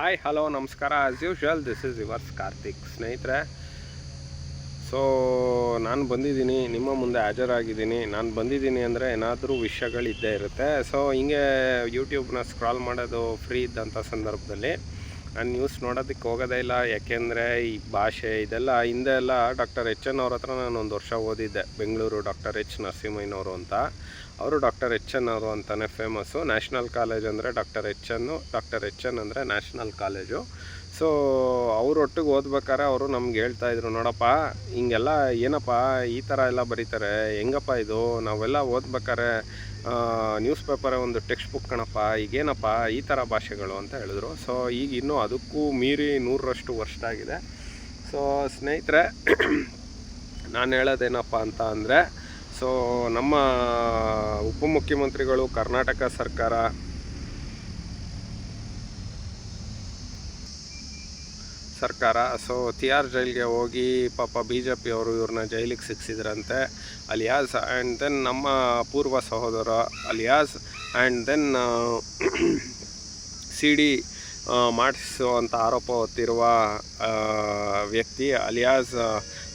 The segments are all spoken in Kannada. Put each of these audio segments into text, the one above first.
ಹಾಯ್ ಹಲೋ ನಮಸ್ಕಾರ. As usual this is yours Karthik ಸ್ನೇಹಿತರೆ. ಸೊ ನಾನು ಬಂದಿದ್ದೀನಿ, ನಿಮ್ಮ ಮುಂದೆ ಹಾಜರಾಗಿದ್ದೀನಿ. ನಾನು ಬಂದಿದ್ದೀನಿ ಅಂದರೆ ಏನಾದರೂ ವಿಷಯಗಳಿದ್ದೇ ಇರುತ್ತೆ. ಸೊ ಹಿಂಗೆ ಯೂಟ್ಯೂಬ್ನ ಸ್ಕ್ರಾಲ್ ಮಾಡೋದು ಫ್ರೀ ಇದ್ದಂಥ ಸಂದರ್ಭದಲ್ಲಿ ನಾನು ನ್ಯೂಸ್ ನೋಡೋದಕ್ಕೆ ಹೋಗೋದೇ ಇಲ್ಲ. ಯಾಕೆಂದರೆ ಈ ಭಾಷೆ ಇದೆಲ್ಲ, ಹಿಂದೆ ಎಲ್ಲ ಡಾಕ್ಟರ್ ಎಚ್ ಎನ್ ಅವ್ರ ಹತ್ರ ನಾನು ಒಂದು ವರ್ಷ ಓದಿದ್ದೆ. ಬೆಂಗಳೂರು ಡಾಕ್ಟರ್ ಎಚ್ ನರಸಿಂಹಯ್ಯನವರು ಅಂತ. ಅವರು ಡಾಕ್ಟರ್ ಎಚ್ ಎನ್ ಅವರು ಅಂತಲೇ ಫೇಮಸ್ಸು ನ್ಯಾಷನಲ್ ಕಾಲೇಜ್ ಅಂದರೆ doctor H N doctor H N ಅಂದರೆ ನ್ಯಾಷನಲ್ ಕಾಲೇಜು ಸೊ ಅವರೊಟ್ಟಿಗೆ ಓದ್ಬೇಕಾರೆ ಅವರು ನಮ್ಗೆ ಹೇಳ್ತಾ ಇದ್ರು, ನೋಡಪ್ಪ, ಹಿಂಗೆಲ್ಲ ಏನಪ್ಪ, ಈ ಥರ ಎಲ್ಲ ಬರೀತಾರೆ. ಹೆಂಗಪ್ಪ ಇದು? ನಾವೆಲ್ಲ ಓದ್ಬೇಕಾರೆ ನ್ಯೂಸ್ ಪೇಪರ್ ಒಂದು ಟೆಕ್ಸ್ಟ್ ಬುಕ್ ಕಣಪ್ಪ, ಈಗೇನಪ್ಪ, ಈ ಥರ ಭಾಷೆಗಳು ಅಂತ ಹೇಳಿದ್ರು. ಸೊ ಈಗ ಇನ್ನೂ ಅದಕ್ಕೂ ಮೀರಿ ನೂರರಷ್ಟು ವರ್ಷ ಆಗಿದೆ. ಸೊ ಸ್ನೇಹಿತರೆ, ನಾನು ಹೇಳೋದೇನಪ್ಪ ಅಂತ ಅಂದರೆ ಸೊ ನಮ್ಮ ಉಪಮುಖ್ಯಮಂತ್ರಿಗಳು ಕರ್ನಾಟಕ ಸರ್ಕಾರ ಸರ್ಕಾರ. ಸೊ ತಿಹಾರ್ ಜೈಲ್ಗೆ ಹೋಗಿ ಪಾಪ ಬಿ ಜೆ ಪಿಯವರು ಇವ್ರನ್ನ ಜೈಲಿಗೆ ಸಿಕ್ಸಿದ್ರಂತೆ. ಅಲಿಯಾಸ್ ಆ್ಯಂಡ್ ದೆನ್ ನಮ್ಮ ಪೂರ್ವ ಸಹೋದರ alias and then C D ಮಾಡಿಸುವಂಥ ಆರೋಪ ಹೊತ್ತಿರುವ ವ್ಯಕ್ತಿ ಅಲಿಯಾಸ್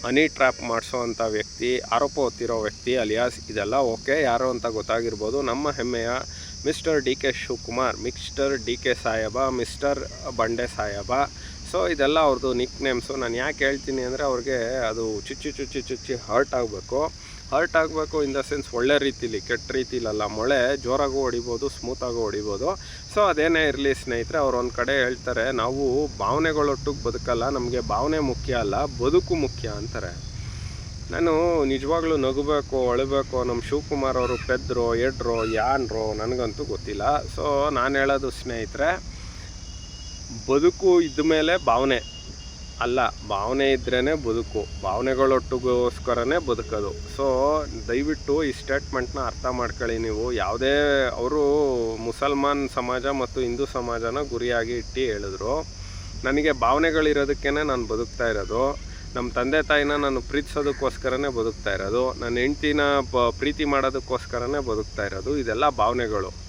ಹನಿ ಟ್ರ್ಯಾಪ್ ಮಾಡಿಸುವಂಥ ವ್ಯಕ್ತಿ, ಆರೋಪ ಹೊತ್ತಿರೋ ವ್ಯಕ್ತಿ ಅಲಿಯಾಸ್, ಇದೆಲ್ಲ ಓಕೆ, ಯಾರು ಅಂತ ಗೊತ್ತಾಗಿರ್ಬೋದು ನಮ್ಮ ಹೆಮ್ಮೆಯ mister D K Shivakumar, mister D K ಸಾಹೇಬ, ಮಿಸ್ಟರ್ ಬಂಡೆ ಸಾಹೇಬ ಸೊ ಇದೆಲ್ಲ ಅವ್ರದ್ದು ನಿಕ್ ನೇಮ್ಸು ನಾನು ಯಾಕೆ ಹೇಳ್ತೀನಿ ಅಂದರೆ ಅವ್ರಿಗೆ ಅದು ಚುಚ್ಚಿ ಚುಚ್ಚಿ ಚುಚ್ಚಿ ಹರ್ಟ್ ಆಗಬೇಕು. ಹರ್ಟ್ ಆಗಬೇಕು ಇನ್ ದ ಸೆನ್ಸ್ ಒಳ್ಳೆ ರೀತಿಲಿ, ಕೆಟ್ಟ ರೀತಿಲಲ್ಲ. ಮೊಳೆ ಜೋರಾಗೂ ಹೊಡಿಬೋದು ಸ್ಮೂತಾಗೂ ಹೊಡಿಬೋದು. ಸೊ ಅದೇನೇ ಇರಲಿ ಸ್ನೇಹಿತರೆ, ಅವ್ರು ಒಂದು ಕಡೆ ಹೇಳ್ತಾರೆ, ನಾವು ಭಾವನೆಗಳೊಟ್ಟಿಗೆ ಬದುಕಲ್ಲ, ನಮಗೆ ಭಾವನೆ ಮುಖ್ಯ ಅಲ್ಲ, ಬದುಕು ಮುಖ್ಯ ಅಂತಾರೆ. ನಾನು ನಿಜವಾಗ್ಲೂ ನಗಬೇಕು, ಅಳಬೇಕು ನಮ್ಮ ಶಿವಕುಮಾರ್ ಅವರು ಪೆದ್ರೋ, ಎಡ್ರೋ, ಯಾನ್ರೋ, ನನಗಂತೂ ಗೊತ್ತಿಲ್ಲ. ಸೊ ನಾನು ಹೇಳೋದು ಸ್ನೇಹಿತರೆ ಬದುಕು ಇದ್ದ ಮೇಲೆ ಭಾವನೆ. ಅಲ್ಲ, ಭಾವನೆ ಇದ್ರೇ ಬದುಕು. ಭಾವನೆಗಳೊಟ್ಟಿಗೋಸ್ಕರನೇ ಬದುಕೋದು. ಸೊ ದಯವಿಟ್ಟು ಈ ಸ್ಟೇಟ್ಮೆಂಟ್ನ ಅರ್ಥ ಮಾಡ್ಕೊಳ್ಳಿ ನೀವು. ಯಾವುದೇ ಅವರು ಮುಸಲ್ಮಾನ್ ಸಮಾಜ ಮತ್ತು ಹಿಂದೂ ಸಮಾಜನ ಗುರಿಯಾಗಿ ಇಟ್ಟು ಹೇಳಿದ್ರು. ನನಗೆ ಭಾವನೆಗಳಿರೋದಕ್ಕೇ ನಾನು ಬದುಕ್ತಾ ಇರೋದು. ನಮ್ಮ ತಂದೆ ತಾಯಿನ ನಾನು ಪ್ರೀತಿಸೋದಕ್ಕೋಸ್ಕರನೇ ಬದುಕ್ತಾ ಇರೋದು. ನನ್ನ ಹೆಂಡ್ತಿನ ಪ್ರೀತಿ ಮಾಡೋದಕ್ಕೋಸ್ಕರನೇ ಬದುಕ್ತಾ ಇರೋದು. ಇದೆಲ್ಲ ಭಾವನೆಗಳು.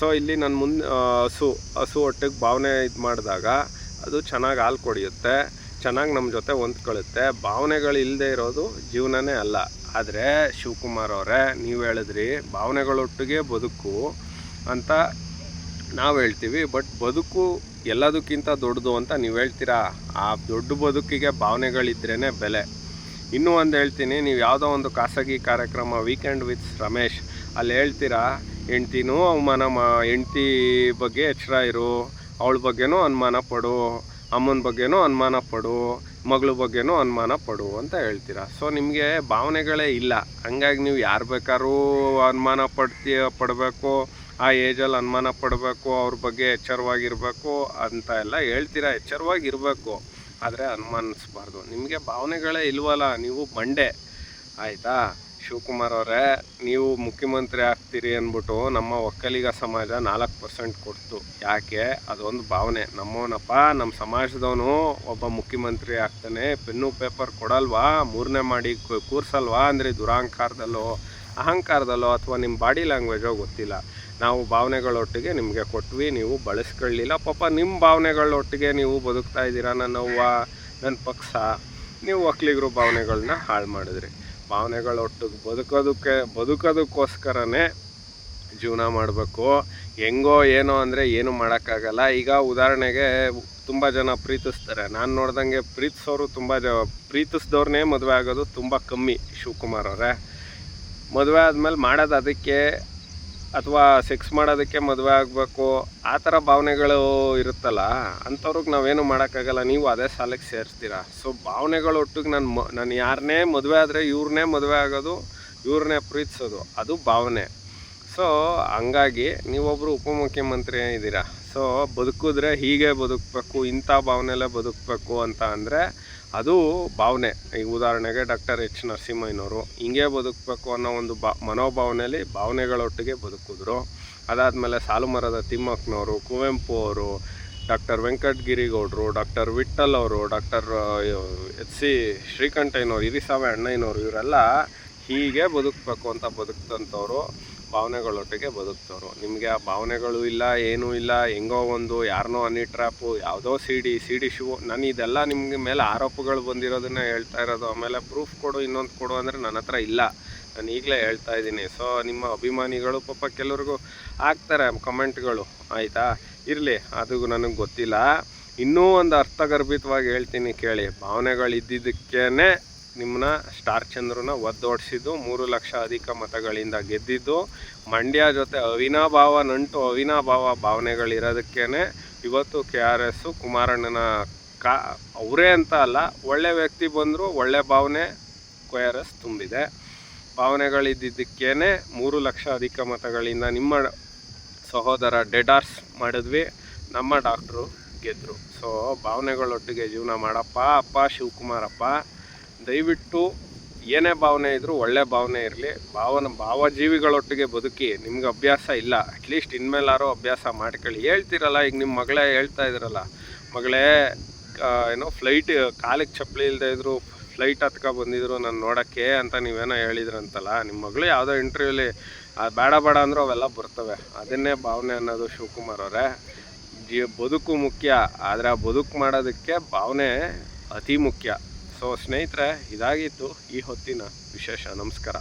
ಸೊ ಇಲ್ಲಿ ನನ್ನ ಮುಂದೆ ಹಸು ಹಸು ಒಟ್ಟಿಗೆ ಭಾವನೆ ಇದು ಮಾಡಿದಾಗ ಅದು ಚೆನ್ನಾಗಿ ಹಾಲು ಕೊಡಿಯುತ್ತೆ, ಚೆನ್ನಾಗಿ ನಮ್ಮ ಜೊತೆ ಹೊಂದ್ಕೊಳ್ಳುತ್ತೆ ಭಾವನೆಗಳು ಇಲ್ಲದೆ ಇರೋದು ಜೀವನನೇ ಅಲ್ಲ. ಆದರೆ ಶಿವಕುಮಾರ್ ಅವರೇ, ನೀವು ಹೇಳಿದ್ರಿ ಭಾವನೆಗಳೊಟ್ಟಿಗೆ ಬದುಕು ಅಂತ ನಾವು ಹೇಳ್ತೀವಿ. ಬಟ್ ಬದುಕು ಎಲ್ಲದಕ್ಕಿಂತ ದೊಡ್ಡದು ಅಂತ ನೀವು ಹೇಳ್ತೀರಾ? ಆ ದೊಡ್ಡ ಬದುಕಿಗೆ ಭಾವನೆಗಳಿದ್ರೇ ಬೆಲೆ. ಇನ್ನೂ ಒಂದು ಹೇಳ್ತೀನಿ, ನೀವು ಯಾವುದೋ ಒಂದು ಖಾಸಗಿ ಕಾರ್ಯಕ್ರಮ ವೀಕೆಂಡ್ ವಿತ್ ರಮೇಶ್ ಅಲ್ಲಿ ಹೇಳ್ತೀರಾ? ಹೆಂಡ್ತಿನೂ ಅವಮಾನ ಮಾ, ಹೆಂಡ್ತಿ ಬಗ್ಗೆ ಎಚ್ಚರ ಇರು, ಅವಳ ಬಗ್ಗೆನೂ ಅನುಮಾನ ಪಡು, ಅಮ್ಮನ ಬಗ್ಗೆನೂ ಅನುಮಾನ ಪಡು, ಮಗಳ ಬಗ್ಗೆನೂ ಅನುಮಾನ ಪಡು ಅಂತ ಹೇಳ್ತೀರಾ. ಸೊ ನಿಮಗೆ ಭಾವನೆಗಳೇ ಇಲ್ಲ. ಹಂಗಾಗಿ ನೀವು ಯಾರು ಬೇಕಾದ್ರೂ ಅನುಮಾನ ಪಡ್ತೀಯ, ಪಡಬೇಕು, ಆ ಏಜಲ್ಲಿ ಅನುಮಾನ ಪಡಬೇಕು, ಅವ್ರ ಬಗ್ಗೆ ಎಚ್ಚರವಾಗಿರಬೇಕು ಅಂತ ಎಲ್ಲ ಹೇಳ್ತೀರಾ. ಎಚ್ಚರವಾಗಿರಬೇಕು. ಆದರೆ ಅನುಮಾನಿಸ್ಬಾರ್ದು. ನಿಮಗೆ ಭಾವನೆಗಳೇ ಇಲ್ವಲ್ಲ, ನೀವು ಬಂಡೆ. ಆಯಿತಾ? ಶಿವಕುಮಾರ್ ಅವರೇ ನೀವು ಮುಖ್ಯಮಂತ್ರಿ ಆಗ್ತೀರಿ ಅಂದ್ಬಿಟ್ಟು ನಮ್ಮ ಒಕ್ಕಲಿಗ ಸಮಾಜ ನಾಲ್ಕು ಪರ್ಸೆಂಟ್ ಕೊಡ್ತು. ಯಾಕೆ? ಅದೊಂದು ಭಾವನೆ. ನಮ್ಮವನಪ್ಪ ನಮ್ಮ ಸಮಾಜದವನು ಒಬ್ಬ ಮುಖ್ಯಮಂತ್ರಿ ಆಗ್ತಾನೆ. ಪೆನ್ನು ಪೇಪರ್ ಕೊಡಲ್ವಾ? ಮೂರನೇ ಮಾಡಿ ಕೂರ್ಸಲ್ವಾ? ಅಂದರೆ ದುರಹಂಕಾರದಲ್ಲೋ ಅಹಂಕಾರದಲ್ಲೋ ಅಥವಾ ನಿಮ್ಮ ಬಾಡಿ ಲ್ಯಾಂಗ್ವೇಜೋ ಗೊತ್ತಿಲ್ಲ. ನಾವು ಭಾವನೆಗಳೊಟ್ಟಿಗೆ ನಿಮಗೆ ಕೊಟ್ವಿ. ನೀವು ಬಳಸ್ಕೊಳ್ಳಿಲ್ಲ. ಪಾಪ ನಿಮ್ಮ ಭಾವನೆಗಳೊಟ್ಟಿಗೆ ನೀವು ಬದುಕ್ತಾ ಇದ್ದೀರಾ, ನನ್ನ ನನ್ನ ಪಕ್ಷ ನೀವು ಒಕ್ಕಲಿಗರು ಭಾವನೆಗಳನ್ನ ಹಾಳು ಮಾಡಿದ್ರಿ. ಭಾವನೆಗಳೊಟ್ಟಿಗೆ ಬದುಕೋದಕ್ಕೆ, ಬದುಕೋದಕ್ಕೋಸ್ಕರನೇ ಜೀವನ ಮಾಡಬೇಕು. ಹೆಂಗೋ ಏನೋ ಅಂದರೆ ಏನು ಮಾಡೋಕ್ಕಾಗಲ್ಲ. ಈಗ ಉದಾಹರಣೆಗೆ ತುಂಬ ಜನ ಪ್ರೀತಿಸ್ತಾರೆ. ನಾನು ನೋಡ್ದಂಗೆ ಪ್ರೀತಿಸೋರು ತುಂಬ ಜ ಪ್ರೀತಿಸ್ದವ್ರನ್ನೇ ಮದುವೆ ಆಗೋದು ತುಂಬ ಕಮ್ಮಿ ಶಿವಕುಮಾರ್ ಅವರೇ. ಮದುವೆ ಆದಮೇಲೆ ಮಾಡೋದು ಅದಕ್ಕೆ ಅಥವಾ ಸೆಕ್ಸ್ ಮಾಡೋದಕ್ಕೆ ಮದುವೆ ಆಗಬೇಕು, ಆ ಥರ ಭಾವನೆಗಳು ಇರುತ್ತಲ್ಲ, ಅಂಥವ್ರಿಗೆ ನಾವೇನು ಮಾಡೋಕ್ಕಾಗಲ್ಲ, ನೀವು ಅದೇ ಸಾಲಕ್ಕೆ ಸೇರಿಸ್ತೀರಾ? ಸೊ ಭಾವನೆಗಳೊಟ್ಟಿಗೆ ನಾನು ಮ, ನಾನು ಯಾರನ್ನೇ ಮದುವೆ ಆದರೆ ಇವ್ರನ್ನೇ ಮದುವೆ ಆಗೋದು, ಇವ್ರನ್ನೇ ಪ್ರೀತಿಸೋದು, ಅದು ಭಾವನೆ. ಸೊ ಹಂಗಾಗಿ ನೀವೊಬ್ಬರು ಉಪಮುಖ್ಯಮಂತ್ರಿ ಇದ್ದೀರಾ? ಸೊ ಬದುಕಿದ್ರೆ ಹೀಗೆ ಬದುಕಬೇಕು, ಇಂಥ ಭಾವನೆಲ್ಲೇ ಬದುಕಬೇಕು ಅಂತ ಅಂದರೆ ಅದು ಭಾವನೆ. ಈಗ ಉದಾಹರಣೆಗೆ ಡಾಕ್ಟರ್ ಎಚ್ ನರಸಿಂಹಯ್ಯನವರು ಹಿಂಗೆ ಬದುಕಬೇಕು ಅನ್ನೋ ಒಂದು ಬಾ, ಮನೋಭಾವನೆಯಲ್ಲಿ ಭಾವನೆಗಳೊಟ್ಟಿಗೆ ಬದುಕಿದ್ರು. ಅದಾದಮೇಲೆ ಸಾಲುಮರದ ತಿಮ್ಮಕ್ಕನವರು, ಕುವೆಂಪು ಅವರು, ಡಾಕ್ಟರ್ ವೆಂಕಟಗಿರಿಗೌಡರು ಡಾಕ್ಟರ್ ವಿಠಲ್ ಅವರು, ಡಾಕ್ಟರ್ ಎಚ್ ಸಿ ಶ್ರೀಕಂಠಯ್ಯನವರು, ಇರಿಸಾವೆ ಅಣ್ಣಯ್ಯನವರು, ಇವರೆಲ್ಲ ಹೀಗೆ ಬದುಕಬೇಕು ಅಂತ ಬದುಕ್ತಂಥವ್ರು. ಭಾವನೆಗಳೊಟ್ಟಿಗೆ ಬದುಕ್ತವ್ರು. ನಿಮಗೆ ಆ ಭಾವನೆಗಳು ಇಲ್ಲ, ಏನೂ ಇಲ್ಲ, ಹೆಂಗೋ ಒಂದು ಯಾರನ್ನೋ ಅನಿ ಯಾವುದೋ ಸಿ ಡಿ ಸಿ ಡಿ ಶೂ ನಾನು ಇದೆಲ್ಲ ನಿಮಗೆ ಮೇಲೆ ಆರೋಪಗಳು ಬಂದಿರೋದನ್ನ ಹೇಳ್ತಾ ಇರೋದು, ಆಮೇಲೆ ಪ್ರೂಫ್ ಕೊಡು, ಇನ್ನೊಂದು ಕೊಡು ಅಂದರೆ ನನ್ನ ಹತ್ರ ಇಲ್ಲ. ನಾನು ಈಗಲೇ ಹೇಳ್ತಾ ಇದ್ದೀನಿ. ಸೊ ನಿಮ್ಮ ಅಭಿಮಾನಿಗಳು ಪಾಪ ಕೆಲವ್ರಿಗೂ ಆಗ್ತಾರೆ ಕಮೆಂಟ್ಗಳು. ಆಯಿತಾ? ಇರಲಿ, ಅದು ನನಗೆ ಗೊತ್ತಿಲ್ಲ. ಇನ್ನೂ ಒಂದು ಅರ್ಥಗರ್ಭಿತವಾಗಿ ಹೇಳ್ತೀನಿ ಕೇಳಿ. ಭಾವನೆಗಳು ಇದ್ದಿದ್ದಕ್ಕೇ ನಿಮ್ಮನ್ನ ಸ್ಟಾರ್ ಚಂದ್ರನ ಒದ್ದೋಡಿಸಿದ್ದು ಮೂರು ಲಕ್ಷ ಅಧಿಕ ಮತಗಳಿಂದ ಗೆದ್ದಿದ್ದು. ಮಂಡ್ಯ ಜೊತೆ ಅವಿನಾಭಾವ ನಂಟು ಅವಿನಾಭಾವ ಭಾವನೆಗಳಿರೋದಕ್ಕೇ ಇವತ್ತು ಕೆ ಆರ್ ಎಸ್ಸು ಕುಮಾರಣ್ಣನ ಕಾ ಅವರೇ ಅಂತ ಅಲ್ಲ, ಒಳ್ಳೆ ವ್ಯಕ್ತಿ ಬಂದರೂ ಒಳ್ಳೆ ಭಾವನೆ ಕೆ ಆರ್ ಎಸ್ ತುಂಬಿದೆ. ಭಾವನೆಗಳಿದ್ದಿದ್ದಕ್ಕೇ ಮೂರು ಲಕ್ಷ ಅಧಿಕ ಮತಗಳಿಂದ ನಿಮ್ಮ ಸಹೋದರ ಡೆಡಾರ್ಸ್ ಮಾಡಿದ್ವಿ, ನಮ್ಮ ಡಾಕ್ಟ್ರು ಗೆದ್ದರು ಸೊ, ಭಾವನೆಗಳೊಟ್ಟಿಗೆ ಜೀವನ ಮಾಡಪ್ಪ, ಅಪ್ಪ ಶಿವಕುಮಾರಪ್ಪ. ದಯವಿಟ್ಟು ಏನೇ ಭಾವನೆ ಇದ್ದರೂ ಒಳ್ಳೆ ಭಾವನೆ ಇರಲಿ. ಭಾವನ, ಭಾವಜೀವಿಗಳೊಟ್ಟಿಗೆ ಬದುಕಿ ನಿಮ್ಗೆ ಅಭ್ಯಾಸ ಇಲ್ಲ. ಅಟ್ಲೀಸ್ಟ್ ಇನ್ಮೇಲಾರು ಅಭ್ಯಾಸ ಮಾಡ್ಕೊಳ್ಳಿ. ಹೇಳ್ತಿರಲ್ಲ, ಈಗ ನಿಮ್ಮ ಮಗಳೇ ಹೇಳ್ತಾ ಇದ್ರಲ್ಲ, ಮಗಳೇ ಏನೋ ಫ್ಲೈಟ್ ಕಾಲಿಗೆ ಚಪ್ಪಲಿ ಇಲ್ಲದೆ ಇದ್ರು ಫ್ಲೈಟ್ ಹತ್ಕ ಬಂದಿದ್ರು ನಾನು ನೋಡೋಕ್ಕೆ ಅಂತ ನೀವೇನೋ ಹೇಳಿದ್ರಂತಲ್ಲ ನಿಮ್ಮ ಮಗಳು ಯಾವುದೋ ಇಂಟರ್ವ್ಯೂಲಿ ಬೇಡ ಬೇಡ ಅಂದರೂ ಅವೆಲ್ಲ ಬರ್ತವೆ. ಅದನ್ನೇ ಭಾವನೆ ಅನ್ನೋದು ಶಿವಕುಮಾರ್ ಅವರೇ. ಜೀ, ಬದುಕು ಮುಖ್ಯ, ಆದರೆ ಆ ಬದುಕು ಮಾಡೋದಕ್ಕೆ ಭಾವನೆ ಅತಿ ಮುಖ್ಯ. ಸೊ ಸ್ನೇಹಿತರೆ ಇದಾಗಿತ್ತು ಈ ಹೊತ್ತಿನ ವಿಶೇಷ ನಮಸ್ಕಾರ.